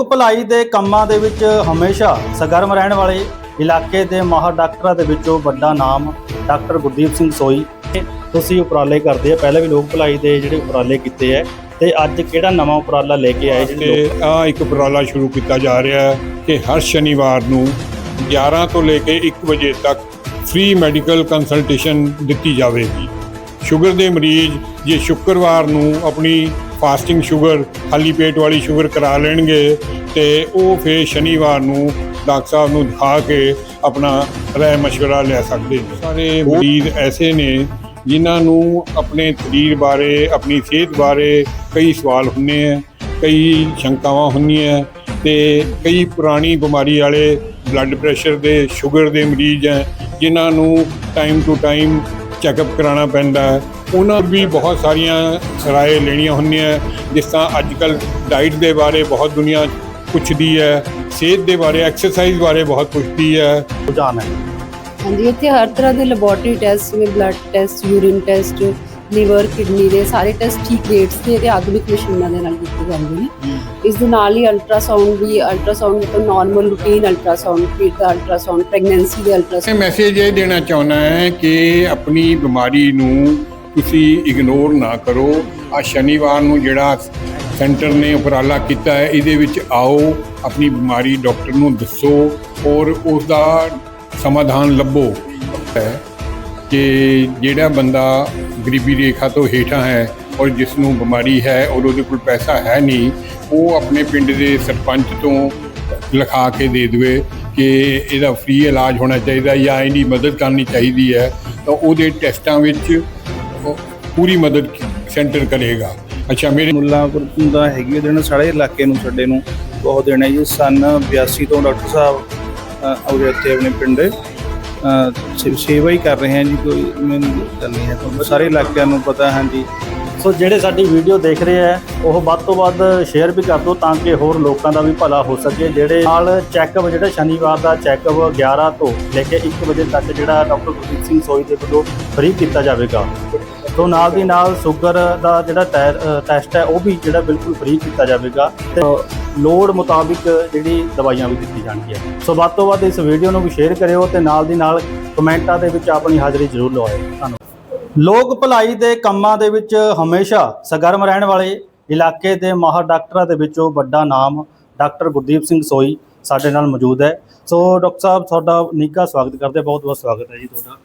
ਲੋਕ ਭਲਾਈ ਦੇ ਕੰਮਾਂ ਦੇ ਵਿੱਚ ਹਮੇਸ਼ਾ ਸਰਗਰਮ ਰਹਿਣ ਵਾਲੇ ਇਲਾਕੇ ਦੇ ਮਾਹਰ ਡਾਕਟਰਾਂ ਦੇ ਵਿੱਚੋਂ ਵੱਡਾ ਨਾਮ ਡਾਕਟਰ ਗੁਰਦੀਪ ਸਿੰਘ ਸੋਈ ਤੁਸੀਂ ਉਪਰਾਲੇ ਕਰਦੇ ਆ। ਪਹਿਲਾਂ ਵੀ ਲੋਕ ਭਲਾਈ ਦੇ ਜਿਹੜੇ ਉਪਰਾਲੇ ਕੀਤੇ ਆ ਤੇ ਅੱਜ ਕਿਹੜਾ ਨਵਾਂ ਉਪਰਾਲਾ ਲੈ ਕੇ ਆਏ ਜਿਹੜੇ ਆ ਇੱਕ ਉਪਰਾਲਾ ਸ਼ੁਰੂ ਕੀਤਾ ਜਾ ਰਿਹਾ ਹੈ ਕਿ ਹਰ ਸ਼ਨੀਵਾਰ ਨੂੰ 11 ਤੋਂ ਲੈ ਕੇ 1 ਵਜੇ ਤੱਕ ਫ੍ਰੀ ਮੈਡੀਕਲ ਕੰਸਲਟੇਸ਼ਨ ਦਿੱਤੀ ਜਾਵੇਗੀ। ਸ਼ੂਗਰ ਦੇ ਮਰੀਜ਼ ਜੇ ਸ਼ੁੱਕਰਵਾਰ ਨੂੰ ਆਪਣੀ ਫਾਸਟਿੰਗ ਸ਼ੂਗਰ ਖਾਲੀ ਪੇਟ ਵਾਲੀ ਸ਼ੂਗਰ ਕਰਾ ਲੈਣਗੇ ਤੇ ਉਹ ਫਿਰ ਸ਼ਨੀਵਾਰ ਨੂੰ ਡਾਕਟਰ ਸਾਹਿਬ ਨੂੰ ਦਿਖਾ ਕੇ ਆਪਣਾ ਰਾਏ ਮਸ਼ਵਰਾ ਲੈ ਸਕਦੇ ਨੇ। ਸਾਰੇ ਮਰੀਜ਼ ਐਸੇ ਨੇ ਜਿਨ੍ਹਾਂ ਨੂੰ ਆਪਣੇ ਸਰੀਰ ਬਾਰੇ ਆਪਣੀ ਸਿਹਤ ਬਾਰੇ ਕਈ ਸਵਾਲ ਹੁੰਦੇ ਆ ਕਈ ਸ਼ੰਕਾਵਾਂ ਹੁੰਦੀਆਂ ਤੇ ਕਈ ਪੁਰਾਣੀ ਬਿਮਾਰੀ ਵਾਲੇ ਬਲੱਡ ਪ੍ਰੈਸ਼ਰ ਦੇ ਸ਼ੂਗਰ ਦੇ ਮਰੀਜ਼ ਹੈ ਜਿਨ੍ਹਾਂ ਨੂੰ ਟਾਈਮ ਟੂ ਟਾਈਮ ਚੈੱਕਅਪ ਕਰਾਉਣਾ ਪੈਂਦਾ ਹੈ। ਉਹਨਾਂ ਵੀ ਬਹੁਤ ਸਾਰੀਆਂ ਰਾਏ ਲੈਣੀਆਂ ਹੁੰਦੀਆਂ ਜਿਸ ਤਰ੍ਹਾਂ ਅੱਜ ਕੱਲ ਡਾਈਟ ਦੇ ਬਾਰੇ ਬਹੁਤ ਦੁਨੀਆ ਪੁੱਛਦੀ ਹੈ ਸਿਹਤ ਦੇ ਬਾਰੇ ਐਕਸਰਸਾਈਜ਼ ਬਾਰੇ ਬਹੁਤ ਪੁੱਛਦੀ ਹੈ। ਰੁਝਾਨ ਹੈ। ਹਾਂਜੀ ਇੱਥੇ ਹਰ ਤਰ੍ਹਾਂ ਦੇ ਲੈਬੋਰਟਰੀ ਟੈਸਟ ਜਿਵੇਂ blood test urine test liver kidney ਦੇ ਸਾਰੇ ਟੈਸਟ ਠੀਕ ਰੇਟਸ ਤੇ ਤੇ ਆਧੁਨਿਕ ਮਸ਼ੀਨਾਂ ਦੇ ਨਾਲ ਕੀਤੇ ਜਾਂਦੇ ਨੇ। ਇਸ ਦੇ ਨਾਲ ਹੀ ਅਲਟਰਾਸਾਊਂਡ ਵੀ ਅਲਟਰਾਸਾਊਂਡ ਤੋਂ ਨਾਰਮਲ ਰੂਟੀਨ ਅਲਟਰਾਸਾਊਂਡ ਫਿਰ ਦਾ ਅਲਟਰਾਸਾਊਂਡ ਪ੍ਰੈਗਨੈਂਸੀ ਦੇ ਅਲਟਰਾਸਾਊਂਡ ਮੈਸੇਜ ਇਹ ਦੇਣਾ ਚਾਹੁੰਦਾ ਹੈ ਕਿ ਆਪਣੀ ਬਿਮਾਰੀ ਨੂੰ ਤੁਸੀਂ ਇਗਨੋਰ ਨਾ ਕਰੋ। ਆ ਸ਼ਨੀਵਾਰ ਨੂੰ ਜਿਹੜਾ ਸੈਂਟਰ ਨੇ ਉਪਰਾਲਾ ਕੀਤਾ ਹੈ, ਇਹਦੇ ਵਿੱਚ ਆਓ, ਆਪਣੀ ਬਿਮਾਰੀ ਡਾਕਟਰ ਨੂੰ ਦੱਸੋ ਔਰ ਉਸ ਦਾ ਸਮਾਧਾਨ ਲੱਭੋ। ਹੈ ਕਿ ਜਿਹੜਾ ਬੰਦਾ ਗਰੀਬੀ ਰੇਖਾ ਤੋਂ ਹੇਠਾਂ ਹੈ ਔਰ ਜਿਸ ਨੂੰ ਬਿਮਾਰੀ ਹੈ ਔਰ ਉਹਦੇ ਕੋਲ ਪੈਸਾ ਹੈ ਨਹੀਂ, ਉਹ ਆਪਣੇ ਪਿੰਡ ਦੇ ਸਰਪੰਚ ਤੋਂ ਲਿਖਾ ਕੇ ਦੇ ਦੇਵੇ ਕਿ ਇਹਦਾ ਫ੍ਰੀ ਇਲਾਜ ਹੋਣਾ ਚਾਹੀਦਾ ਜਾਂ ਇਹਦੀ ਮਦਦ ਕਰਨੀ ਚਾਹੀਦੀ ਹੈ। ਤਾਂ ਉਹਦੇ ਟੈਸਟਾਂ ਵਿੱਚ ਉਹ ਪੂਰੀ ਮਦਦ ਸੈਂਟਰ ਕਰੇਗਾ। ਅੱਛਾ ਮੇਰੇ ਮੁੱਲਾਂਪੁਰ ਦਾ ਹੈਗੀ ਉਹਦੇ ਨਾਲ ਸਾਰੇ ਇਲਾਕੇ ਨੂੰ ਸਾਡੇ ਨੂੰ ਬਹੁਤ ਦੇਣਾ ਜੀ। ਸਨ 82 ਤੋਂ ਡਾਕਟਰ ਸਾਹਿਬ ਉਰੇ ਇੱਥੇ ਆਪਣੇ ਪਿੰਡ। ਸੇ- ਸੇਵਾ ਹੀ ਕਰ ਰਹੇ ਹਨ ਜੀ ਕੋਈ ਮੈਨੂੰ ਗੱਲ ਨਹੀਂ ਹੈ। ਤੁਹਾਨੂੰ ਸਾਰੇ ਇਲਾਕਿਆਂ ਨੂੰ ਪਤਾ ਹੈ ਜੀ। ਸੋ ਜਿਹੜੇ ਸਾਡੀ ਵੀਡੀਓ ਦੇਖ ਰਹੇ ਆ ਉਹ ਵੱਧ ਤੋਂ ਵੱਧ ਸ਼ੇਅਰ ਵੀ ਕਰ ਦਿਓ ਤਾਂ ਕਿ ਹੋਰ ਲੋਕਾਂ ਦਾ ਵੀ ਭਲਾ ਹੋ ਸਕੇ। ਜਿਹੜੇ ਨਾਲ ਚੈੱਕਅਪ ਜਿਹੜਾ ਸ਼ਨੀਵਾਰ ਦਾ ਚੈੱਕਅਪ 11 ਤੋਂ ਲੈ ਕੇ 1 ਵਜੇ ਤੱਕ ਜਿਹੜਾ ਡਾਕਟਰ ਗੁਰਦੀਪ ਸਿੰਘ ਸੋਈ ਦੇ ਵੱਲੋਂ ਫ੍ਰੀ ਕੀਤਾ ਜਾਵੇਗਾ। ਤੋਂ ਨਾਲ ਦੀ ਨਾਲ ਸ਼ੂਗਰ ਦਾ ਜਿਹੜਾ ਟੈਸਟ ਹੈ, ਉਹ ਵੀ ਜਿਹੜਾ ਬਿਲਕੁਲ ਫ੍ਰੀ ਕੀਤਾ ਜਾਵੇਗਾ ਤੇ ਲੋੜ ਮੁਤਾਬਿਕ ਜਿਹੜੀ ਦਵਾਈਆਂ ਵੀ ਦਿੱਤੀ ਜਾਣਗੀਆਂ। ਸੋ ਵੱਧ ਤੋਂ ਵੱਧ ਇਸ ਵੀਡੀਓ ਨੂੰ ਵੀ ਸ਼ੇਅਰ ਕਰਿਓ ਤੇ ਨਾਲ ਦੀ ਨਾਲ ਕਮੈਂਟਾਂ ਦੇ ਵਿੱਚ ਆਪਣੀ ਹਾਜ਼ਰੀ ਜ਼ਰੂਰ ਲਵਾਇਓ ਧੰਨਵਾਦ। ਲੋਕ ਭਲਾਈ ਦੇ ਕੰਮਾਂ ਦੇ ਵਿੱਚ ਹਮੇਸ਼ਾ ਸਰਗਰਮ ਰਹਿਣ ਵਾਲੇ ਇਲਾਕੇ ਦੇ ਮਾਹਰ ਡਾਕਟਰਾਂ ਦੇ ਵਿੱਚੋਂ ਵੱਡਾ ਨਾਮ ਡਾਕਟਰ ਗੁਰਦੀਪ ਸਿੰਘ ਸੋਈ ਸਾਡੇ ਨਾਲ ਮੌਜੂਦ ਹੈ। ਸੋ ਡਾਕਟਰ ਸਾਹਿਬ, ਤੁਹਾਡਾ ਨਿੱਘਾ ਸਵਾਗਤ ਕਰਦੇ ਬਹੁਤ ਬਹੁਤ ਸਵਾਗਤ ਹੈ ਜੀ ਤੁਹਾਡਾ।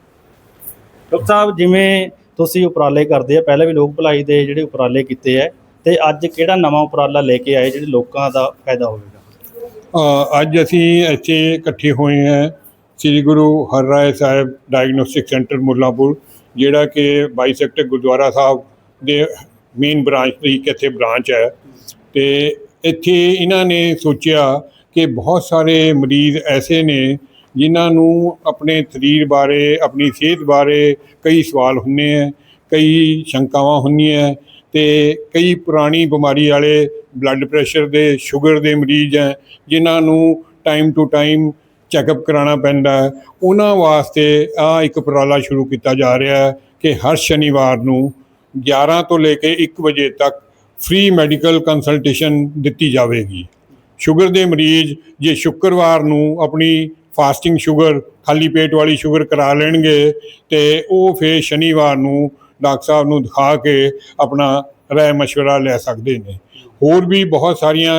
ਡਾਕਟਰ ਸਾਹਿਬ, ਜਿਵੇਂ ਤੁਸੀਂ ਉਪਰਾਲੇ ਕਰਦੇ ਆ, ਪਹਿਲਾਂ ਵੀ ਲੋਕ ਭਲਾਈ ਦੇ ਜਿਹੜੇ ਉਪਰਾਲੇ ਕੀਤੇ ਆ, ਤੇ ਅੱਜ ਕਿਹੜਾ ਨਵਾਂ ਉਪਰਾਲਾ ਲੈ ਕੇ ਆਏ ਜਿਹੜੇ ਲੋਕਾਂ ਦਾ ਫਾਇਦਾ ਹੋਵੇਗਾ? ਅੱਜ ਅਸੀਂ ਇੱਥੇ ਇਕੱਠੇ ਹੋਏ ਹਾਂ ਸ੍ਰੀ ਗੁਰੂ ਹਰਰਾਏ ਸਾਹਿਬ ਡਾਇਗਨੋਸਟਿਕ ਸੈਂਟਰ ਮੁੱਲਾਪੁਰ, ਜਿਹੜਾ ਕਿ 22 ਸੈਕਟਰ ਗੁਰਦੁਆਰਾ ਸਾਹਿਬ ਦੇ ਮੇਨ ਬ੍ਰਾਂਚ ਦੀ ਇੱਕ ਇੱਥੇ ਬ੍ਰਾਂਚ ਹੈ। ਤੇ ਇੱਥੇ ਇਹਨਾਂ ਨੇ ਸੋਚਿਆ ਕਿ ਬਹੁਤ ਸਾਰੇ ਮਰੀਜ਼ ਐਸੇ ਨੇ ਜਿਨ੍ਹਾਂ ਨੂੰ ਆਪਣੇ ਸਰੀਰ ਬਾਰੇ, ਆਪਣੀ ਸਿਹਤ ਬਾਰੇ ਕਈ ਸਵਾਲ ਹੁੰਦੇ ਹੈ ਕਈ ਸ਼ੰਕਾਵਾਂ ਹੁੰਦੀਆਂ ਤੇ ਕਈ ਪੁਰਾਣੀ ਬਿਮਾਰੀ ਵਾਲੇ ਬਲੱਡ ਪ੍ਰੈਸ਼ਰ ਦੇ ਸ਼ੂਗਰ ਦੇ ਮਰੀਜ਼ ਹੈ ਜਿਨ੍ਹਾਂ ਨੂੰ ਟਾਈਮ ਟੂ ਟਾਈਮ ਚੈੱਕਅਪ ਕਰਾਉਣਾ ਪੈਂਦਾ ਹੈ। ਉਹਨਾਂ ਵਾਸਤੇ ਆ ਇੱਕ ਉਪਰਾਲਾ ਸ਼ੁਰੂ ਕੀਤਾ ਜਾ ਰਿਹਾ ਹੈ ਕਿ ਹਰ ਸ਼ਨੀਵਾਰ ਨੂੰ 11 ਤੋਂ ਲੈ ਕੇ 1 ਵਜੇ ਤੱਕ ਫ੍ਰੀ ਮੈਡੀਕਲ ਕੰਸਲਟੇਸ਼ਨ ਦਿੱਤੀ ਜਾਵੇਗੀ। ਸ਼ੂਗਰ ਦੇ ਮਰੀਜ਼ ਜੇ ਸ਼ੁੱਕਰਵਾਰ ਨੂੰ ਆਪਣੀ ਫਾਸਟਿੰਗ ਸ਼ੂਗਰ, ਖਾਲੀ ਪੇਟ ਵਾਲੀ ਸ਼ੂਗਰ ਕਰਾ ਲੈਣਗੇ ਤੇ ਉਹ ਫਿਰ ਸ਼ਨੀਵਾਰ ਨੂੰ ਡਾਕਟਰ ਸਾਹਿਬ ਨੂੰ ਦਿਖਾ ਕੇ ਆਪਣਾ ਰਾਏ ਮਸ਼ਵਰਾ ਲੈ ਸਕਦੇ ਨੇ। ਹੋਰ ਵੀ ਬਹੁਤ ਸਾਰੀਆਂ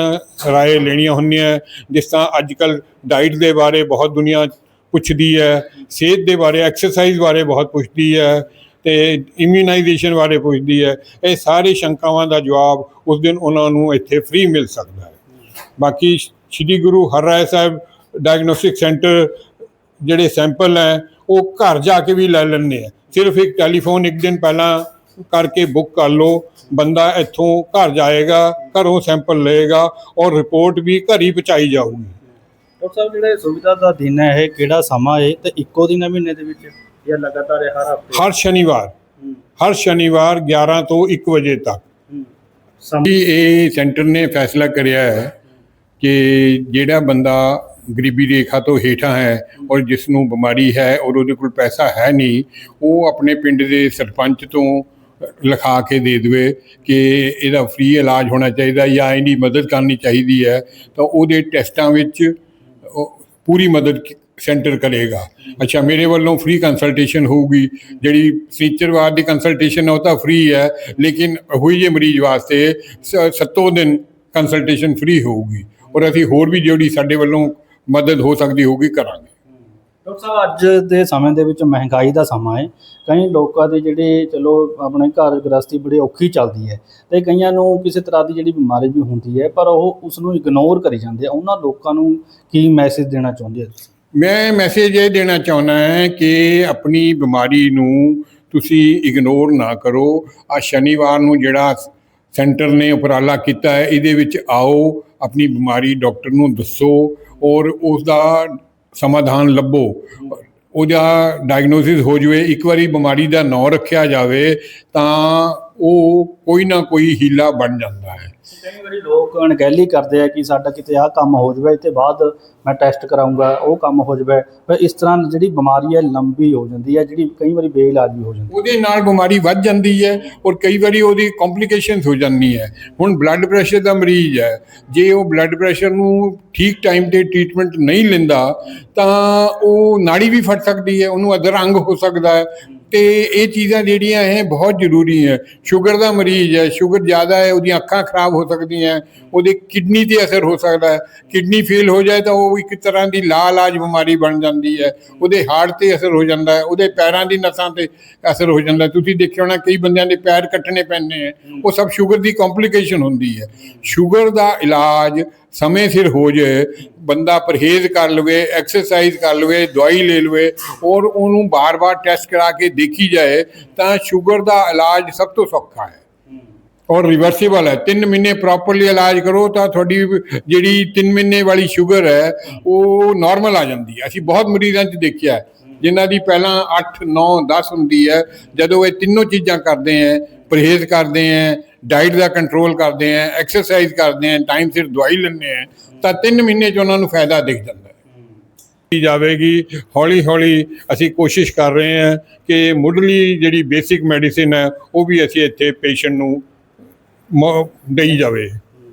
ਰਾਏ ਲੈਣੀਆਂ ਹੁੰਦੀਆਂ, ਜਿਸ ਤਰ੍ਹਾਂ ਅੱਜ ਕੱਲ ਡਾਈਟ ਦੇ ਬਾਰੇ ਬਹੁਤ ਦੁਨੀਆ ਪੁੱਛਦੀ ਹੈ, ਸਿਹਤ ਦੇ ਬਾਰੇ ਐਕਸਰਸਾਈਜ਼ ਬਾਰੇ ਬਹੁਤ ਪੁੱਛਦੀ ਹੈ ਤੇ ਇਮਿਊਨਾਈਜੇਸ਼ਨ ਬਾਰੇ ਪੁੱਛਦੀ ਹੈ। ਇਹ ਸਾਰੇ ਸ਼ੰਕਾਵਾਂ ਦਾ ਜਵਾਬ ਉਸ ਦਿਨ ਉਹਨਾਂ ਨੂੰ ਇੱਥੇ ਫ੍ਰੀ ਮਿਲ ਸਕਦਾ ਹੈ। ਬਾਕੀ ਸ੍ਰੀ ਗੁਰੂ ਹਰਰਾਏ ਸਾਹਿਬ ਡਾਇਗਨੋਸਟਿਕ ਸੈਂਟਰ ਜਿਹੜੇ ਸੈਂਪਲ ਹੈ ਉਹ ਘਰ ਜਾ ਕੇ ਵੀ ਲੈ ਲੈਣੇ ਆ। ਸਿਰਫ ਇੱਕ ਟੈਲੀਫੋਨ ਇੱਕ ਦਿਨ ਪਹਿਲਾਂ ਕਰਕੇ ਬੁੱਕ ਕਰ ਲਓ। ਬੰਦਾ ਇੱਥੋਂ ਘਰ ਜਾਏਗਾ ਘਰੋਂ ਸੈਂਪਲ ਲਏਗਾ ਔਰ ਰਿਪੋਰਟ ਵੀ ਘਰ ਹੀ ਪਹੁੰਚਾਈ ਜਾਊਗੀ। ਡਾਕਟਰ ਸਾਹਿਬ ਜਿਹੜੇ ਸੁਵਿਧਾ ਦਾ ਦਿਨ ਹੈ ਇਹ ਕਿਹੜਾ ਸਮਾਂ ਹੈ? ਤੇ ਇੱਕੋ ਦਿਨ ਹੈ ਮਹੀਨੇ ਦੇ ਵਿੱਚ? ਜਾਂ ਲਗਾਤਾਰ ਹੈ ਹਰ ਹਫ਼ਤੇ? ਹਰ ਸ਼ਨੀਵਾਰ। ਹਰ ਸ਼ਨੀਵਾਰ 11 ਤੋਂ 1 ਵਜੇ ਤੱਕ। ਇਹ ਸੈਂਟਰ ਨੇ ਫੈਸਲਾ ਕਰਿਆ ਹੈ ਕਿ ਜਿਹੜਾ ਬੰਦਾ ਗਰੀਬੀ ਰੇਖਾ ਤੋਂ ਹੇਠਾਂ ਹੈ ਔਰ ਜਿਸ ਨੂੰ ਬਿਮਾਰੀ ਹੈ ਔਰ ਉਹਦੇ ਕੋਲ ਪੈਸਾ ਹੈ ਨਹੀਂ, ਉਹ ਆਪਣੇ ਪਿੰਡ ਦੇ ਸਰਪੰਚ ਤੋਂ ਲਿਖਾ ਕੇ ਦੇ ਦੇਵੇ ਕਿ ਇਹਦਾ ਫ੍ਰੀ ਇਲਾਜ ਹੋਣਾ ਚਾਹੀਦਾ ਜਾਂ ਇਹਦੀ ਮਦਦ ਕਰਨੀ ਚਾਹੀਦੀ ਹੈ, ਤਾਂ ਉਹਦੇ ਟੈਸਟਾਂ ਵਿੱਚ ਪੂਰੀ ਮਦਦ ਸੈਂਟਰ ਕਰੇਗਾ। ਅੱਛਾ, ਮੇਰੇ ਵੱਲੋਂ ਫ੍ਰੀ ਕੰਸਲਟੇਸ਼ਨ ਹੋਊਗੀ। ਜਿਹੜੀ ਫੀਚਰਵਾਰ ਦੀ ਕੰਸਲਟੇਸ਼ਨ ਹੈ ਉਹ ਤਾਂ ਫ੍ਰੀ ਹੈ, ਲੇਕਿਨ ਹੋਈ ਜੇ ਮਰੀਜ਼ ਵਾਸਤੇ ਸ- ਸੱਤੋਂ ਦਿਨ ਕੰਸਲਟੇਸ਼ਨ ਫ੍ਰੀ ਹੋਊਗੀ। ਔਰ ਅਸੀਂ ਹੋਰ ਵੀ ਜਿਹੜੀ ਸਾਡੇ ਵੱਲੋਂ ਮਦਦ ਹੋ ਸਕਦੀ ਹੋਊਗੀ ਕਰਾਂਗੇ। ਡਾਕਟਰ ਸਾਹਿਬ ਅੱਜ ਦੇ ਸਮੇਂ ਦੇ ਵਿੱਚ ਮਹਿੰਗਾਈ ਦਾ ਸਮਾਂ ਹੈ। ਕਈ ਲੋਕਾਂ ਦੇ ਜਿਹੜੇ ਚਲੋ ਆਪਣੇ ਘਰ ਗ੍ਰਸਤੀ ਬੜੀ ਔਖੀ ਚੱਲਦੀ ਹੈ ਤੇ ਕਈਆਂ ਨੂੰ ਕਿਸੇ ਤਰ੍ਹਾਂ ਦੀ ਜਿਹੜੀ ਬਿਮਾਰੀ ਵੀ ਹੁੰਦੀ ਹੈ ਪਰ ਉਹ ਉਸ ਨੂੰ ਇਗਨੋਰ ਕਰੀ ਜਾਂਦੇ ਆ। ਉਹਨਾਂ ਲੋਕਾਂ ਨੂੰ ਕੀ ਮੈਸੇਜ ਦੇਣਾ ਚਾਹੁੰਦੇ ਆ? ਮੈਂ ਮੈਸੇਜ ਇਹ ਦੇਣਾ ਚਾਹੁੰਦਾ ਹਾਂ ਕਿ ਆਪਣੀ ਬਿਮਾਰੀ ਨੂੰ ਤੁਸੀਂ ਇਗਨੋਰ ਨਾ ਕਰੋ। ਆ ਸ਼ਨੀਵਾਰ ਨੂੰ ਜਿਹੜਾ ਸੈਂਟਰ ਨੇ ਉਪਰਾਲਾ ਕੀਤਾ ਹੈ ਇਹਦੇ ਵਿੱਚ ਆਓ ਆਪਣੀ ਬਿਮਾਰੀ ਡਾਕਟਰ ਨੂੰ ਦੱਸੋ। ਔਰ ਉਸ ਦਾ ਸਮਾਧਾਨ ਲੱਭੋ। ਉਹਦਾ ਡਾਇਗਨੋਸਿਸ ਹੋ ਜਾਵੇ, ਇੱਕ ਵਾਰੀ ਬਿਮਾਰੀ ਦਾ ਨਾਂ ਰੱਖਿਆ ਜਾਵੇ, ਤਾਂ ਉਹ ਕੋਈ ਨਾ ਕੋਈ ਹੀਲਾ ਬਣ ਜਾਂਦਾ ਹੈ। ਕਈ ਵਾਰੀ ਲੋਕ ਅਣਗਹਿਲੀ ਕਰਦੇ ਆ ਕਿ ਸਾਡਾ ਕਿਤੇ ਆਹ ਕੰਮ ਹੋ ਜਾਵੇ ਤੇ ਬਾਅਦ ਮੈਂ ਟੈਸਟ ਕਰਾਉਂਗਾ ਉਹ ਕੰਮ ਹੋ ਜਾਵੇ। ਪਰ ਇਸ ਤਰ੍ਹਾਂ ਜਿਹੜੀ ਬਿਮਾਰੀ ਹੈ ਲੰਬੀ ਹੋ ਜਾਂਦੀ ਹੈ ਜਿਹੜੀ ਕਈ ਵਾਰੀ ਬੇਇਲਾਜ ਵੀ ਹੋ ਜਾਂਦੀ ਉਹਦੇ ਨਾਲ ਬਿਮਾਰੀ ਵੱਧ ਜਾਂਦੀ ਹੈ ਔਰ ਕਈ ਵਾਰੀ ਉਹਦੀ ਕੰਪਲਿਕੇਸ਼ਨਸ ਹੋ ਜਾਂਦੀ ਹੈ। ਹੁਣ ਬਲੱਡ ਪ੍ਰੈਸ਼ਰ ਦਾ ਮਰੀਜ਼ ਹੈ ਜੇ ਉਹ ਬਲੱਡ ਪ੍ਰੈਸ਼ਰ ਨੂੰ ਠੀਕ ਟਾਈਮ ਤੇ ਟ੍ਰੀਟਮੈਂਟ ਨਹੀਂ ਲੈਂਦਾ ਤਾਂ ਉਹ ਨਾੜੀ ਵੀ ਫਟ ਸਕਦੀ ਹੈ ਉਹਨੂੰ ਅਧਰੰਗ ਹੋ ਸਕਦਾ ਹੈ ਤੇ ਇਹ ਚੀਜ਼ਾਂ ਜਿਹੜੀਆਂ ਹੈ ਬਹੁਤ ਜ਼ਰੂਰੀ ਹੈ। ਸ਼ੂਗਰ ਦਾ ਮਰੀਜ਼ ਹੈ, ਸ਼ੂਗਰ ਜ਼ਿਆਦਾ ਹੈ, ਉਹਦੀਆਂ ਅੱਖਾਂ ਖਰਾਬ ਹੋ ਸਕਦੀਆਂ ਉਹਦੇ ਕਿਡਨੀ ਤੇ ਅਸਰ ਹੋ ਸਕਦਾ ਹੈ। ਕਿਡਨੀ ਫੇਲ ਹੋ ਜਾਏ ਤਾਂ ਉਹ ਇੱਕ ਤਰ੍ਹਾਂ ਦੀ ਲਾਲਾਜ ਬਿਮਾਰੀ ਬਣ ਜਾਂਦੀ ਹੈ। ਉਹਦੇ ਹਾਰਟ ਤੇ ਅਸਰ ਹੋ ਜਾਂਦਾ ਹੈ, ਉਹਦੇ ਪੈਰਾਂ ਦੀ ਨਸਾਂ ਤੇ ਅਸਰ ਹੋ ਜਾਂਦਾ ਤੁਸੀਂ ਦੇਖਿਆ ਹੋਣਾ ਕਈ ਬੰਦਿਆਂ ਦੇ ਪੈਰ ਕੱਟਣੇ ਪੈਂਦੇ ਹੈ, ਉਹ ਸਭ ਸ਼ੂਗਰ ਦੀ ਕੰਪਲਿਕੇਸ਼ਨ ਹੁੰਦੀ ਹੈ। ਸ਼ੂਗਰ ਦਾ ਇਲਾਜ ਸਮੇਂ ਸਿਰ ਹੋ ਜਾਏ ਬੰਦਾ ਪਰਹੇਜ਼ ਕਰ ਲਵੇ ਐਕਸਰਸਾਈਜ਼ ਕਰ ਲਵੇ ਦਵਾਈ ਲੈ ਲਵੇ ਔਰ ਉਹਨੂੰ ਬਾਰ-ਬਾਰ ਟੈਸਟ ਕਰਾ ਕੇ ਦੇਖੀ ਜਾਏ ਤਾਂ ਸ਼ੂਗਰ ਦਾ ਇਲਾਜ ਸਭ ਤੋਂ ਸੌਖਾ ਹੈ। ਔਰ ਰਿਵਰਸੀਬਲ ਹੈ। 3 ਮਹੀਨੇ ਪ੍ਰੋਪਰਲੀ ਇਲਾਜ ਕਰੋ ਤਾਂ ਤੁਹਾਡੀ ਜਿਹੜੀ 3 ਮਹੀਨੇ ਵਾਲੀ ਸ਼ੂਗਰ ਹੈ ਉਹ ਨਾਰਮਲ ਆ ਜਾਂਦੀ ਹੈ। ਅਸੀਂ ਬਹੁਤ ਮਰੀਜ਼ਾਂ 'ਚ ਦੇਖਿਆ ਹੈ, ਜਿਨ੍ਹਾਂ ਦੀ ਪਹਿਲਾਂ 8 9 10 ਹੁੰਦੀ ਹੈ ਜਦੋਂ ਇਹ ਤਿੰਨੋਂ ਚੀਜ਼ਾਂ ਕਰਦੇ ਹੈ ਪਰਹੇਜ਼ ਕਰਦੇ ਹੈ ਡਾਈਟ ਦਾ ਕੰਟਰੋਲ ਕਰਦੇ ਹੈ ਐਕਸਰਸਾਈਜ਼ ਕਰਦੇ ਹੈ ਟਾਈਮ ਸਿਰ ਦਵਾਈ ਲੈਂਦੇ ਹੈ ਤਾਂ 3 ਮਹੀਨੇ 'ਚ ਉਹਨਾਂ ਨੂੰ ਫਾਇਦਾ ਦਿਖ ਜਾਂਦਾ ਹੈ। ਕੀਤੀ ਜਾਵੇਗੀ ਹੌਲੀ ਹੌਲੀ ਅਸੀਂ ਕੋਸ਼ਿਸ਼ ਕਰ ਰਹੇ ਹਾਂ ਕਿ ਮੁੱਢਲੀ ਜਿਹੜੀ ਬੇਸਿਕ ਮੈਡੀਸਿਨ ਹੈ ਉਹ ਵੀ ਅਸੀਂ ਇੱਥੇ ਪੇਸ਼ੈਂਟ ਨੂੰ ਮੌ- ਦੇਈ ਜਾਵੇ।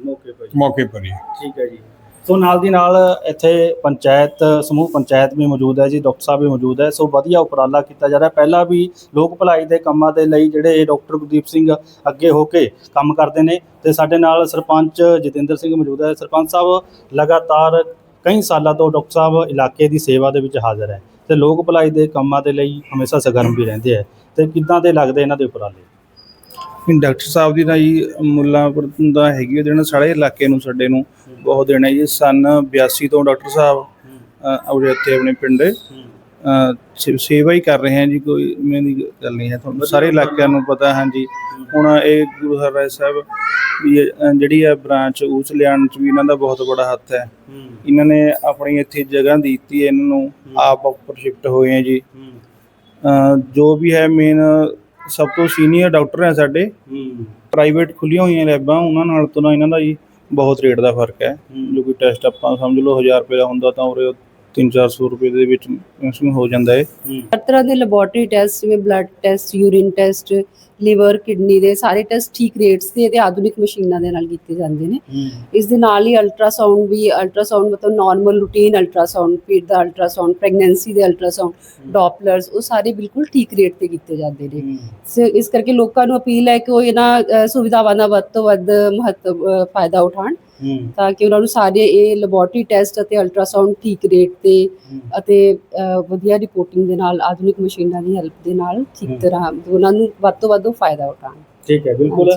ਮੌਕੇ ਪਰ ਮੌਕੇ ਪਰ ਹੀ। ਠੀਕ ਹੈ ਜੀ। ਸੋ ਨਾਲ ਦੀ ਨਾਲ ਇੱਥੇ ਪੰਚਾਇਤ, ਸਮੂਹ ਪੰਚਾਇਤ ਵੀ ਮੌਜੂਦ ਹੈ ਜੀ, ਡਾਕਟਰ ਸਾਹਿਬ ਵੀ ਮੌਜੂਦ ਹੈ। ਸੋ ਵਧੀਆ ਉਪਰਾਲਾ ਕੀਤਾ ਜਾ ਰਿਹਾ। ਪਹਿਲਾਂ ਵੀ ਲੋਕ ਭਲਾਈ ਦੇ ਕੰਮਾਂ ਦੇ ਲਈ ਜਿਹੜੇ ਡਾਕਟਰ ਗੁਰਦੀਪ ਸਿੰਘ ਅੱਗੇ ਹੋ ਕੇ ਕੰਮ ਕਰਦੇ ਨੇ ਤੇ ਸਾਡੇ ਨਾਲ ਸਰਪੰਚ ਜਤਿੰਦਰ ਸਿੰਘ ਮੌਜੂਦ ਹੈ। ਸਰਪੰਚ ਸਾਹਿਬ, ਲਗਾਤਾਰ ਕਈ ਸਾਲਾਂ ਤੋਂ ਡਾਕਟਰ ਸਾਹਿਬ ਇਲਾਕੇ ਦੀ ਸੇਵਾ ਦੇ ਵਿੱਚ ਹਾਜ਼ਰ ਹੈ ਤੇ ਲੋਕ ਭਲਾਈ ਦੇ ਕੰਮਾਂ ਦੇ ਲਈ ਹਮੇਸ਼ਾ ਸਰਗਰਮ ਵੀ ਰਹਿੰਦੇ ਹੈ। ਤੇ ਕਿੱਦਾਂ ਦੇ ਲੱਗਦੇ ਇਹਨਾਂ ਦੇ ਉਪਰਾਲੇ? ਡਾਕਟਰ ਸਾਹਿਬ ਦੀ ਤਾਂ ਜੀ ਮੁੱਲਾਂਪੁਰ ਦਾ ਹੈਗੀ ਉਹ ਜਿਹੜਾ ਸਾਰੇ ਇਲਾਕੇ ਨੂੰ ਸਾਡੇ ਨੂੰ ਬਹੁਤ ਦੇਣਾ ਜੀ। ਸਨ 82 ਤੋਂ ਡਾਕਟਰ ਸਾਹਿਬ ਉਰੇ ਇੱਥੇ ਆਪਣੇ ਪਿੰਡ। ਸੇ- ਸੇਵਾ ਹੀ ਕਰ ਰਹੇ ਹਨ ਜੀ ਕੋਈ ਮੇਰੀ ਗੱਲ ਨਹੀਂ ਹੈ। ਤੁਹਾਨੂੰ ਸਾਰੇ ਇਲਾਕਿਆਂ ਨੂੰ ਪਤਾ ਹੈ ਜੀ ਹੁਣ ਇਹ ਗੁਰੂ ਹਰਿਰਾਏ ਸਾਹਿਬ ਵੀ ਜਿਹੜੀ ਹੈ ਬ੍ਰਾਂਚ ਉਸ ਲਿਆਉਣ ਚ ਵੀ ਇਹਨਾਂ ਦਾ ਬਹੁਤ ਬੜਾ ਹੱਥ ਹੈ। ਇਹਨਾਂ ਨੇ ਆਪਣੀ ਇੱਥੇ ਜਗ੍ਹਾ ਦਿੱਤੀ ਹੈ ਇਹਨਾਂ ਨੂੰ ਆਪ ਉੱਪਰ ਸ਼ਿਫਟ ਹੋਏ ਹੈ। ਜੀ ਜੋ ਵੀ ਹੈ ਮੇਨ ਸਭ ਤੋਂ ਸੀਨੀਅਰ ਡਾਕਟਰ ਹੈ ਸਾਡੇ। ਪ੍ਰਾਈਵੇਟ ਖੁੱਲੀਆਂ ਹੋਈਆਂ ਲੈਬਾਂ ਉਹਨਾਂ ਨਾਲ ਤੋਂ ਨਾ ਇਹਨਾਂ ਦਾ ਜੀ ਬਹੁਤ ਰੇਟ ਦਾ ਫ਼ਰਕ ਹੈ। ਜੋ ਕੋਈ ਟੈਸਟ ਆਪਾਂ ਸਮਝ ਲਓ 1000 ਰੁਪਏ ਦਾ ਹੁੰਦਾ ਤਾਂ ਉਰੇ 3-400 ਰੁਪਏ ਦੇ ਵਿੱਚ ਇਸ ਹੋ ਜਾਂਦਾ ਹੈ। ਹਰ ਤਰ੍ਹਾਂ ਦੇ ਲੈਬੋਰਟਰੀ ਟੈਸਟ ਜਿਵੇਂ blood test urine test liver kidney ਦੇ ਸਾਰੇ ਟੈਸਟ ਠੀਕ ਰੇਟਸ ਤੇ ਤੇ ਆਧੁਨਿਕ ਮਸ਼ੀਨਾਂ ਦੇ ਨਾਲ ਕੀਤੇ ਜਾਂਦੇ ਨੇ। ਇਸ ਦੇ ਨਾਲ ਹੀ ਅਲਟਰਾਸਾਊਂਡ ਵੀ ਅਲਟਰਾਸਾਊਂਡ ਮਤਲਬ ਨਾਰਮਲ ਰੂਟੀਨ ਅਲਟਰਾਸਾਊਂਡ ਪੇਟ ਦਾ ਅਲਟਰਾਸਾਊਂਡ ਪ੍ਰੈਗਨੈਂਸੀ ਦੇ ਅਲਟਰਾਸਾਊਂਡ ਡੋਪਲਰਸ ਉਹ ਸਾਰੇ ਬਿਲਕੁਲ ਠੀਕ ਰੇਟ ਤੇ ਕੀਤੇ ਜਾਂਦੇ ਨੇ। ਸੋ ਇਸ ਕਰਕੇ ਲੋਕਾਂ ਨੂੰ ਅਪੀਲ ਹੈ ਕਿ ਉਹ ਇਹਨਾਂ ਸੁਵਿਧਾਵਾਂ ਦਾ ਵੱਧ ਤੋਂ ਵੱਧ ਮਹੱਤਵ ਫਾਇਦਾ ਉਠਾਉਣ। ਤਾਂ ਕਿ ਉਹਨਾਂ ਨੂੰ ਸਾਰੇ ਇਹ ਲੈਬੋਰਟਰੀ ਟੈਸਟ ਅਤੇ ਅਲਟਰਾਸਾਊਂਡ ਠੀਕ ਰੇਟ ਤੇ ਅਤੇ ਵਧੀਆ ਰਿਪੋਰਟਿੰਗ ਦੇ ਨਾਲ ਆਧੁਨਿਕ ਮਸ਼ੀਨਾਂ ਦੀ ਹੈਲਪ ਦੇ ਨਾਲ ਠੀਕ ਤਰ੍ਹਾਂ ਉਹਨਾਂ ਨੂੰ ਵੱਧ ਤੋਂ ਵੱਧ ਫਾਇਦਾ ਉਠਾਉਣ। ਠੀਕ ਹੈ ਬਿਲਕੁਲ।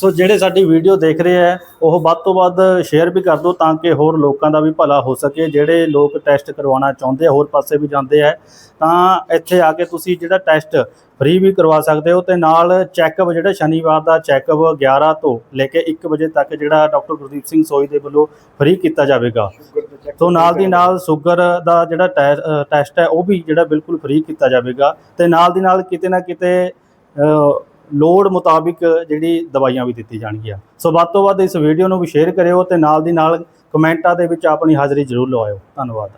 ਸੋ ਜਿਹੜੇ ਸਾਡੀ ਵੀਡੀਓ ਦੇਖ ਰਹੇ ਆ ਉਹ ਵੱਧ ਤੋਂ ਵੱਧ ਸ਼ੇਅਰ ਵੀ ਕਰ ਦਿਓ ਤਾਂ ਕਿ ਹੋਰ ਲੋਕਾਂ ਦਾ ਵੀ ਭਲਾ ਹੋ ਸਕੇ। ਜਿਹੜੇ ਲੋਕ ਟੈਸਟ ਕਰਵਾਉਣਾ ਚਾਹੁੰਦੇ ਆ, ਹੋਰ ਪਾਸੇ ਵੀ ਜਾਂਦੇ ਆ, ਤਾਂ ਇੱਥੇ ਆ ਕੇ ਤੁਸੀਂ ਜਿਹੜਾ ਟੈਸਟ ਫ੍ਰੀ ਵੀ ਕਰਵਾ ਸਕਦੇ ਹੋ ਤੇ ਨਾਲ ਚੈੱਕਅਪ ਜਿਹੜਾ ਸ਼ਨੀਵਾਰ ਦਾ ਚੈੱਕਅਪ 11 ਤੋਂ ਲੈ ਕੇ 1 ਵਜੇ ਤੱਕ ਜਿਹੜਾ ਡਾਕਟਰ ਗੁਰਦੀਪ ਸਿੰਘ ਸੋਈ ਦੇ ਵੱਲੋਂ ਫ੍ਰੀ ਕੀਤਾ ਜਾਵੇਗਾ। ਤੋਂ ਨਾਲ ਦੀ ਨਾਲ ਸ਼ੂਗਰ ਦਾ ਜਿਹੜਾ ਟੈ- ਟੈਸਟ ਹੈ, ਉਹ ਵੀ ਜਿਹੜਾ ਬਿਲਕੁਲ ਫ੍ਰੀ ਕੀਤਾ ਜਾਵੇਗਾ ਤੇ ਨਾਲ ਦੀ ਨਾਲ ਕਿਤੇ ਨਾ ਕਿਤੇ ਲੋੜ ਮੁਤਾਬਿਕ ਜਿਹੜੀ ਦਵਾਈਆਂ ਵੀ ਦਿੱਤੀ ਜਾਣਗੀਆਂ। ਸੋ ਵੱਧ ਤੋਂ ਵੱਧ ਇਸ ਵੀਡੀਓ ਨੂੰ ਵੀ ਸ਼ੇਅਰ ਕਰਿਓ ਤੇ ਨਾਲ ਦੀ ਨਾਲ ਕਮੈਂਟਾਂ ਦੇ ਵਿੱਚ ਆਪਣੀ ਹਾਜ਼ਰੀ ਜ਼ਰੂਰ ਲਵਾਇਓ। ਧੰਨਵਾਦ।